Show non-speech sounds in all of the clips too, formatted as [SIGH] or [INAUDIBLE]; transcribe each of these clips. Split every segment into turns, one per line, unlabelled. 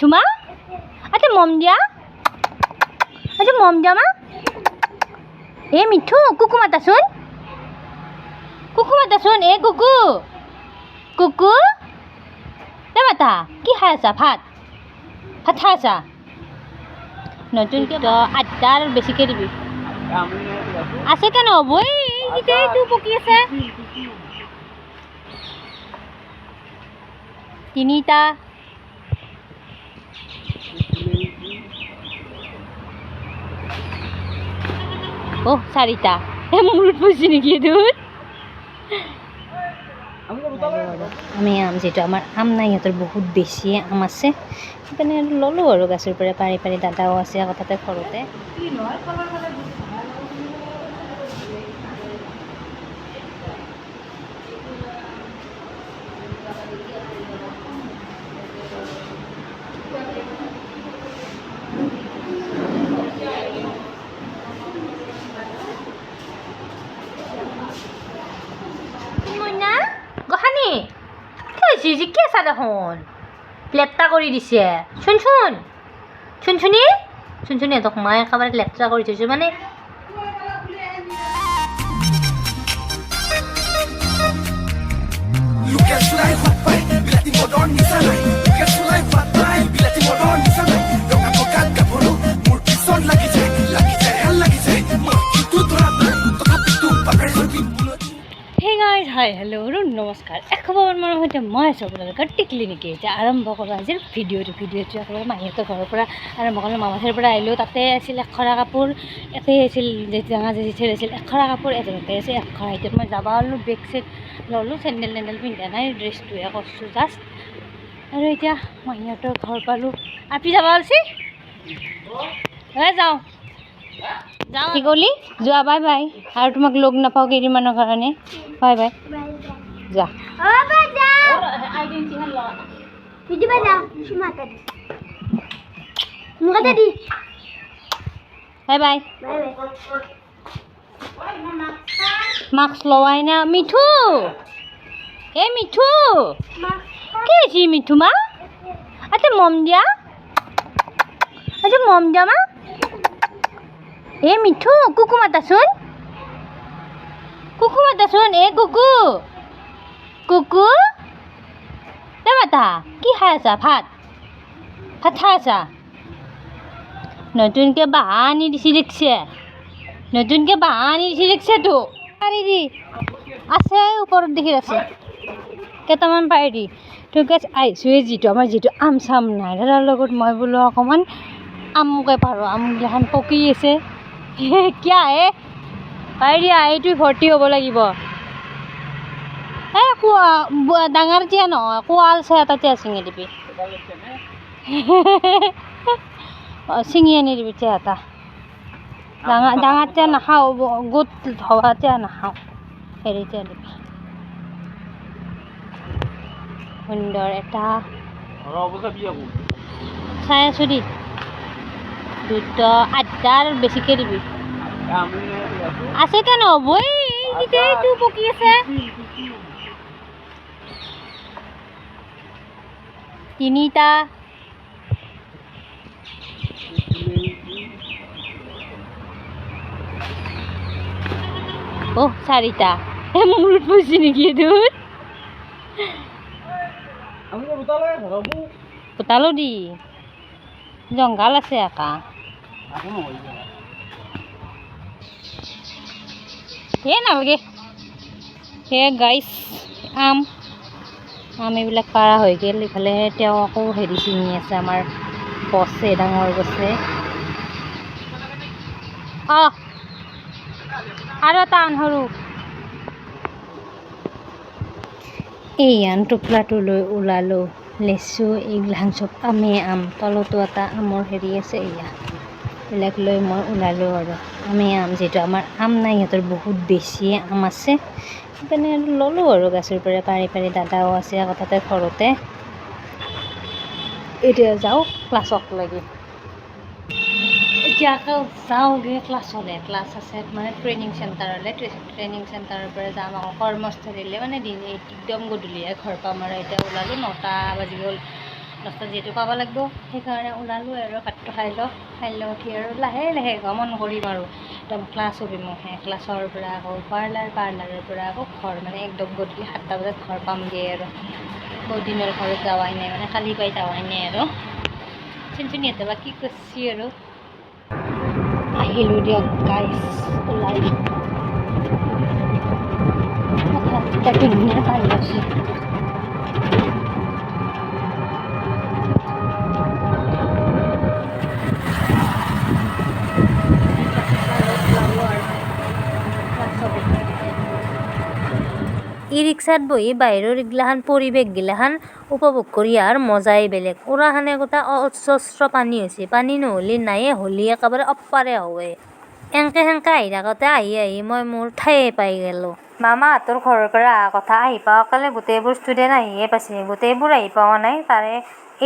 মিঠু মা আচ্ছা মম দিয়া আচ্ছা মম দিয়া মা। এ মিঠু, কুকু মাতাচোন কুকু মাতাচোন এ কুকু। কুকু। দে মাতা, কি খাই আছা? ভাত। ভাত খাই আছা? নতুনকৈ আঠটা আৰু বেছিকৈ দিবি। আছে কেন এই এইটো পকি আছে। তিনিটা অ' চাৰিটা। হে মূৰত পৰিছে নেকি এইটোত আমি আম যিটো আমাৰ আম নাই, সিহঁতৰ বহুত বেছি আম আছে। সেইকাৰণে ল'লোঁ আৰু গাছৰ পৰা, পাৰি পাৰি দাদাও আছে আকৌ তাতে ঘৰতে মইনা গহানি কি হৈছে যে কি আছা দেখোন লেতেৰা কৰি দিছে। চোন চোন। চোন, চুনি। চোন, চুনি সিহঁতক মই একেবাৰে লেতেৰা কৰি থৈছোঁ। মানে হে হাই হেল্ল' আৰু নমস্কাৰ একেবাৰে মানৰ সৈতে মই আছোঁ আপোনালোকৰ টিকলি নেকি এতিয়া আৰম্ভ কৰোঁ আজিৰ ভিডিঅ'টো ভিডিঅ'টো একেবাৰে মাহীহঁতৰ ঘৰৰ পৰা আৰম্ভ কৰিলোঁ মামাঠেৰ পৰা আহিলোঁ তাতে আছিল এশৰা কাপোৰ ইয়াতে আছিল জেঠা জেঠিৰ আছিল এশৰা কাপোৰ এজনতে আছে এশৰা এতিয়া মই যাব হ'লোঁ বেগ চেগ ল'লোঁ চেণ্ডেল টেণ্ডেল পিন্ধা নাই ড্ৰেছটোহে কৰিছোঁ জাষ্ট আৰু এতিয়া মাহীহঁতৰ ঘৰ পালোঁ। আপি যাব ওলছি যাওঁ যাওঁ। কি ক'লি যোৱা বাই বাই আৰু তোমাক লগ নাপাওঁ কেইদিনমানৰ কাৰণে বাই বাই বাই মাস্ক লোৱাই না, মিঠু। এ, মিঠু। কি হৈছে মিঠু মা? আচ্ছা মম দিয়া। আচ্ছা মম দিয়া মা? এ মিঠু, কুকু মাতাচোন কুকু মাতাচোন এ কুকু। কুকু? দে মাতা, কি খাই আছা? ভাত। ভাত খাই আছা? নতুনকৈ বাঁহ আনি দিছি দেখছে। নতুনকৈ বাঁহ আনি দিছি দেখছে তো। পাৰি দি। আছে ওপৰত দেখি আছে। কেইটামান পাৰি দি তো গেছ আহিছোঁৱে যিটো, আমাৰ যিটো আম চাম নাই। দাদাৰ লগত মই বোলো অকণমান আমকে পাৰোঁ। আমগিলাখান পকি আছে। [LAUGHS] কিয়া হে পাৰি দিয়া এইটো ভৰ্তি হ'ব লাগিব। এই কোৱা ডাঙৰ টিয়া নহয় কোৱাল চাই টিয়া ছিঙি দিবি। [LAUGHS] ছিঙি আনি দিবি টিয়া এটা। ডাঙৰ ডাঙৰ টিয়া নাখাওঁ গোট হোৱা টিয়া নাখাওঁ। হেৰি টিয়া দিবি। সুন্দৰ এটা। চাই আছোঁ দি দুটা আঠটা আৰু বেছিকৈ দিবি আছে কেন? হ'ব এই এইটো পকি আছে। তিনিটা। অ' চাৰিটা এই মূৰত পৰিছে নেকি এইটোত গোটালো দি। জংঘাল আছে একা। নালাগে। সেয়া গাইছ আম আম এইবিলাক পাৰা হৈ গ'ল। ইফালে তেওঁ আকৌ হেৰি ছিঙি আছে, আমাৰ গছে ডাঙৰ গছে অঁ, আৰু এটা আন সৰু। এই আন টোপলাটো লৈ ওলালোঁ। লেচু এইগিলাখান চব আমে আম। তলতো এটা আমৰ হেৰি আছে এয়া এইবিলাক লৈ মই ওলালোঁ আৰু। আমে আম যিটো আমাৰ আম নাই সিহঁতৰ বহুত বেছি আম আছে। সেইকাৰণে আৰু ল'লোঁ আৰু গাছৰ পৰা পাৰি পাৰি দাদাও আছে আকৌ তাতে ঘৰতে। এতিয়া যাওঁ ক্লাছক লাগি। এতিয়া আকৌ যাওঁগৈ ক্লাছলৈ ক্লাছ আছে মানে ট্ৰেইনিং চেণ্টাৰলৈ ট্ৰেইনিং চেণ্টাৰৰ পৰা যাম আকৌ কৰ্মস্থলীলৈ মানে দিন একদম গধূলিয়ে ঘৰ পাম আৰু। এতিয়া ওলালোঁ নটা বাজি গ'ল। লাষ্টত যিহেতু পাব লাগিব সেইকাৰণে ওলালোঁ আৰু ভাতটো খাই লওঁ খাই লৈ উঠি আৰু লাহে লাহে গমন কৰিম আৰু। একদম ক্লাছ অভিমুখে ক্লাছৰ পৰা আকৌ পাৰ্লাৰ পাৰ্লাৰৰ পৰা আকৌ ঘৰ মানে একদম গধূলি সাতটা বজাত ঘৰ পামগৈ আৰু। বহুত দিনৰ ঘৰত যাৱাই নাই মানে কালি পাই যাৱাই নাই আৰু। চিনচিনিহঁতে বা কি কৰিছে আৰু? আহিলোঁ দিয়ক গাইছ ওলাই। ধুনীয়া ই ৰিক্সাত বহি বাহিৰৰ এইগিলাখান পৰিৱেশ গিলাখান উপভোগ কৰি অহাৰ মজাই বেলেগ। উৰাখানে গোটা অজস্ৰ পানী হৈছে। পানী নহ'লে নায়ে হ'লে একেবাৰে অপাৰে হয় এনকে সেনকে আহি থাকোঁতে আহি আহি মই মোৰ ঠায়ে পাই গ'লোঁ। মামাহঁতৰ ঘৰৰ পৰা অহা কথা আহি পাওঁকালে গোটেইবোৰ ষ্টুডেণ্ট আহিয়ে পাইছে। গোটেইবোৰ আহি পোৱা নাই। তাৰে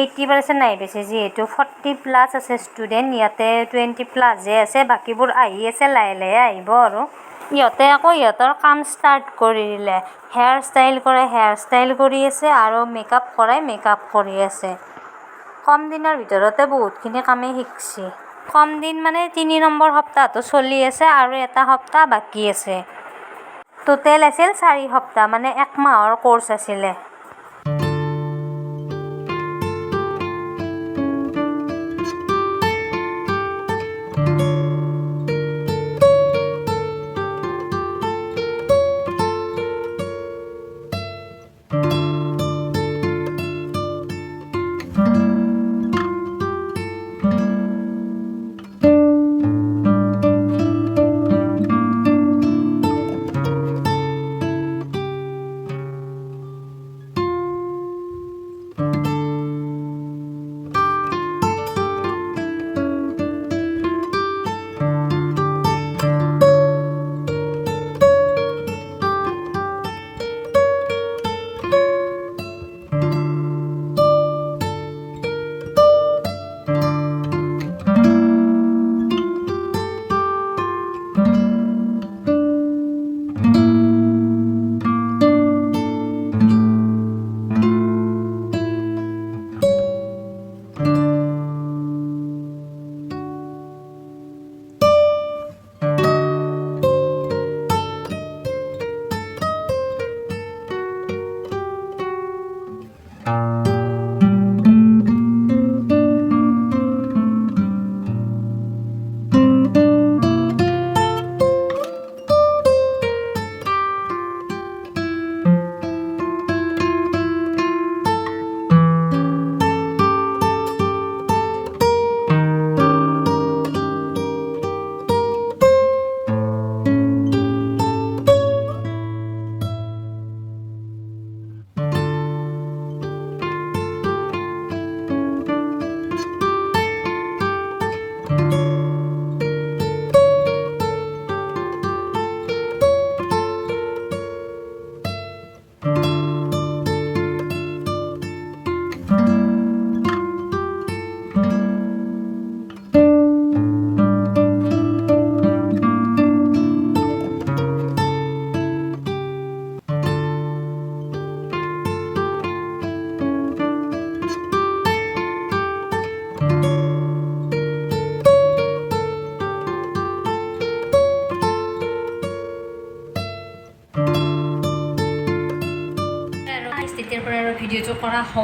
এইট্টি পাৰ্চেণ্ট আহি পাইছে। যিহেতু ফৰ্টি প্লাছ আছে ষ্টুডেণ্ট ইয়াতে টুৱেণ্টি প্লাছহে আছে বাকীবোৰ আহি আছে লাহে লাহে আহিব আৰু। ইহঁতে আকৌ ইহঁতৰ কাম ষ্টাৰ্ট কৰি দিলে। হেয়াৰ ষ্টাইল কৰে হেয়াৰ ষ্টাইল কৰি আছে আৰু মেকআপ কৰাই মেকআপ কৰি আছে। কম দিনৰ ভিতৰতে বহুতখিনি কামেই শিকছি। কম দিন মানে তিনি নম্বৰ সপ্তাহটো চলি আছে আৰু এটা সপ্তাহ বাকী আছে। টোটেল আছিল চাৰি সপ্তাহ মানে এক মাহৰ ক'ৰ্চ আছিলে।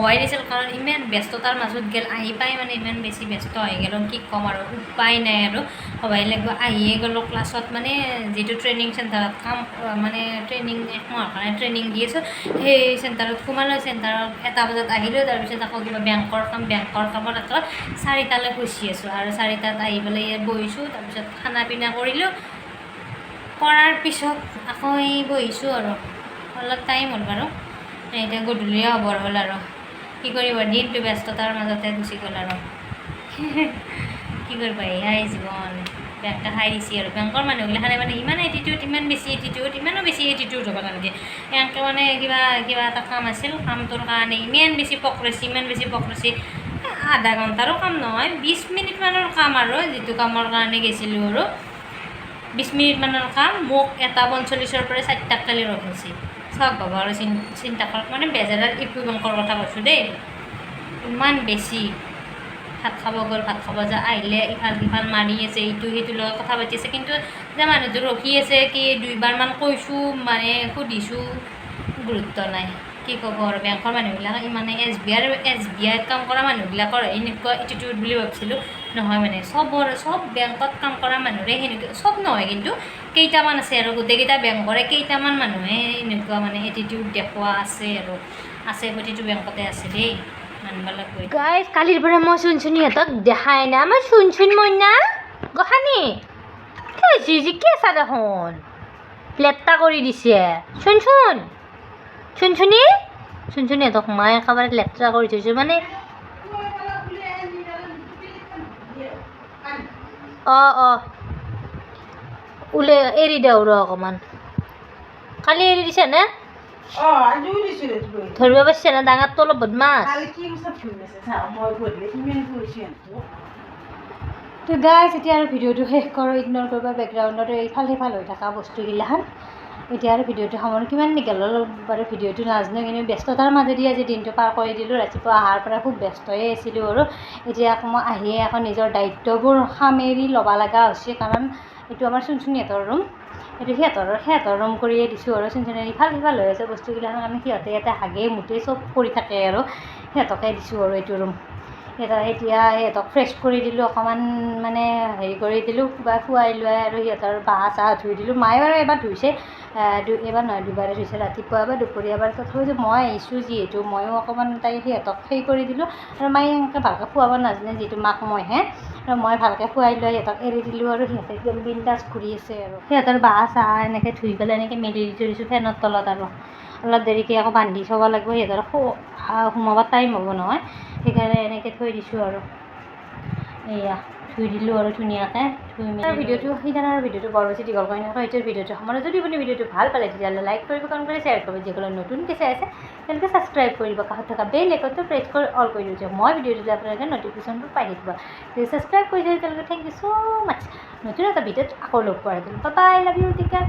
হোৱাই দিছিল, কাৰণ ইমান ব্যস্ততাৰ মাজত গেল, আহি পাই মানে ইমান বেছি ব্যস্ত হৈ গ'লো, কি ক'ম আৰু, উপায় নাই আৰু। হ'বাই লাগিব আহিয়ে গ'লোঁ ক্লাছত মানে যিটো ট্ৰেইনিং চেণ্টাৰত কাম মানে ট্ৰেইনিং একমাহৰ কাৰণে ট্ৰেইনিং দি আছোঁ, সেই চেণ্টাৰত সোমালোঁ চেণ্টাৰত এটা বজাত আহিলোঁ, তাৰপিছত আকৌ কিবা বেংকৰ কাম, বেংকৰ কামত আকৌ চাৰিটালৈ গুচি আছোঁ আৰু চাৰিটাত আহি পেলাই ইয়াত বহিছোঁ, তাৰপিছত খানা পিনা কৰিলোঁ। কৰাৰ পিছত আকৌ এই বহিছোঁ আৰু, অলপ টাইম হ'ল বাৰু, এতিয়া গধূলিয়ে হ'বৰ হ'ল আৰু। কি কৰিব দিনটো ব্যস্ততাৰ মাজতে গুচি গ'ল আৰু। কি কৰিবা? এয়াই জীৱন। বেংকে খাই দিছে আৰু। বেংকৰ মানুহগিলাখানে মানে ইমান এটিটিউড ইমান বেছি এটিটিউড ইমানো বেছি এটিটিউড হ'ব নালাগে। এনেকৈ মানে কিবা কিবা এটা কাম আছিল, কামটোৰ কাৰণে ইমান বেছি পকৰেছি ইমান বেছি পকৰেছি আধা ঘণ্টাৰো কাম নহয় বিছ মিনিটমানৰ কাম আৰু যিটো কামৰ কাৰণে গৈছিলোঁ আৰু। বিছ মিনিটমানৰ কাম, মোক এটা পঞ্চল্লিছৰ পৰা চাৰিটাক কালি ৰখাইছে আৰু চিন- চিন্তা কৰক মানে বেজেৰাৰ ইকো বেংকৰ কথা কৈছোঁ দেই। ইমান বেছি ভাত খাব গ'ল ভাত খাব যা আহিলে ইফাল সিফাল মাৰি আছে ইটো সিটোৰ লগত কথা পাতি আছে। কিন্তু যে মানুহটো ৰখি আছে কি দুইবাৰমান কৈছোঁ মানে সুধিছোঁ গুৰুত্ব নাই। কি ক'ব আৰু বেংকৰ মানুহবিলাক, ইমানে এছ বি আইৰ এছ বি আইত কাম কৰা মানুহবিলাকৰ এনেকুৱা এটিটিউড বুলি ভাবিছিলোঁ। নহয় মানে চবৰ, চব বেংকত কাম কৰা মানুহৰে সেনেকুৱা চব নহয় কিন্তু কেইটামান আছে আৰু গোটেইকেইটা বেংকৰে কেইটামান মানুহে এনেকুৱা মানে এটিটিউড দেখুওৱা আছে আৰু, আছে প্ৰতিটো বেংকতে আছে দেই
গাইজ কালিৰ পৰা মই চুনচুনিহঁতক দেখাই নাই, আমাৰ চুনচুন মইনা, গহানি, কি হৈছে জিকি আছা দেখোন? লেপটা কৰি দিছে, চুনচুন। চুনচুনি চুনচুনিহঁতক মায়ে একেবাৰে লেতেৰা কৰি থৈছোঁ মানে। অঁ অঁ। ওলে এৰি দিওঁ ৰ অকণমান। কালি এৰি দিছে নে? ধৰিব পাৰিছে নে? ডাঙৰটো অলপ বদমাছ।
তো গাইজ এতিয়া আৰু ভিডিঅ'টো শেষ কৰোঁ ইগন'ৰ কৰিবা বেকগ্ৰাউণ্ডত এইফাল সিফাল হৈ থকা বস্তুগিলাখান। এতিয়া আৰু ভিডিঅ'টো সামৰোঁ কিমান নিগেল? বাৰু ভিডিঅ'টো নাজানো, কিন্তু ব্যস্ততাৰ মাজেদি আজি দিনটো পাৰ কৰি দিলোঁ। ৰাতিপুৱা অহাৰ পৰা খুব ব্যস্তই আছিলোঁ আৰু। এতিয়া আকৌ মই আহিয়ে আকৌ নিজৰ দায়িত্ববোৰ সামেৰি ল'ব লগা হৈছে, কাৰণ এইটো আমাৰ চুনচুনিহঁতৰ ৰুম এইটো সিহঁতৰ সিহঁতৰ ৰুম কৰিয়ে দিছোঁ আৰু। চুনচুনি ইফাল সিফাল হৈ আছে বস্তুগিলাখান আমি সিহঁতে ইয়াতে হাগে মুঠে চব কৰি থাকে আৰু। সিহঁতকে দিছোঁ আৰু এইটো ৰুম সিহঁতক এতিয়া সিহঁতক ফ্ৰেছ কৰি দিলোঁ, অকণমান মানে হেৰি কৰি দিলোঁ, কিবা খুৱাই লোৱাই আৰু সিহঁতৰ বাঁহ চাহ ধুই দিলোঁ। মায়ে বাৰু এবাৰ ধুইছে এবাৰ নহয়, দুবাৰে ধুইছে, ৰাতিপুৱা এবাৰ দুপৰীয়া এবাৰ তথাপিও মই আহিছোঁ যিহেতু, ময়ো অকণমান তাই সিহঁতক সেই কৰি দিলোঁ আৰু মায়ে এনেকৈ ভালকৈ খুৱাব নাজানে যিহেতু মাক মইহে আৰু মই ভালকৈ খুৱাই লৈ সিহঁতক এৰি দিলোঁ আৰু সিহঁতে একদম বিন্দাছ ঘূৰি আছে আৰু। সিহঁতৰ বাঁহ চাহ এনেকৈ ধুই পেলাই এনেকৈ মেলি দি থৈ দিছোঁ ফেনৰ তলত আৰু। অলপ দেৰিকৈ আকৌ বান্ধি থ'ব লাগিব, সিহঁতৰ সোমাব টাইম হ'ব নহয়। সেইকাৰণে এনেকৈ থৈ দিছোঁ আৰু। এয়া ধুই দিলোঁ আৰু ধুনীয়াকৈ, ধুই মেলি ভিডিঅ'টো, সেইকাৰণে আৰু ভিডিঅ'টো বৰ বেছি দীঘল কৰি নাথাকোঁ। এইটোৰ ভিডিঅ'টো সময়ত যদি আপুনি ভিডিঅ'টো ভালো পালে, তেতিয়াহ'লে লাইক কৰিব কমেণ্ট কৰি শ্বেয়াৰ কৰিব। যিসকলে নতুনকৈ চাই আছে, তেওঁলোকে ছাবস্ক্ৰাইব কৰিব কাষত থকা বেল আইকনটো প্ৰেছ কৰি অল কৰি দিব মই ভিডিঅ'টো দিলে আপোনালোকে নটিফিকেশ্যনটো পাই থাকিব। যদি ছাবস্ক্ৰাইব কৰিছে তেওঁলোকে থেংক ইউ ছ' মাছ নতুন এটা ভিডিঅ'ত আকৌ লগ পোৱাৰ বাই লাভ ইউ টিকা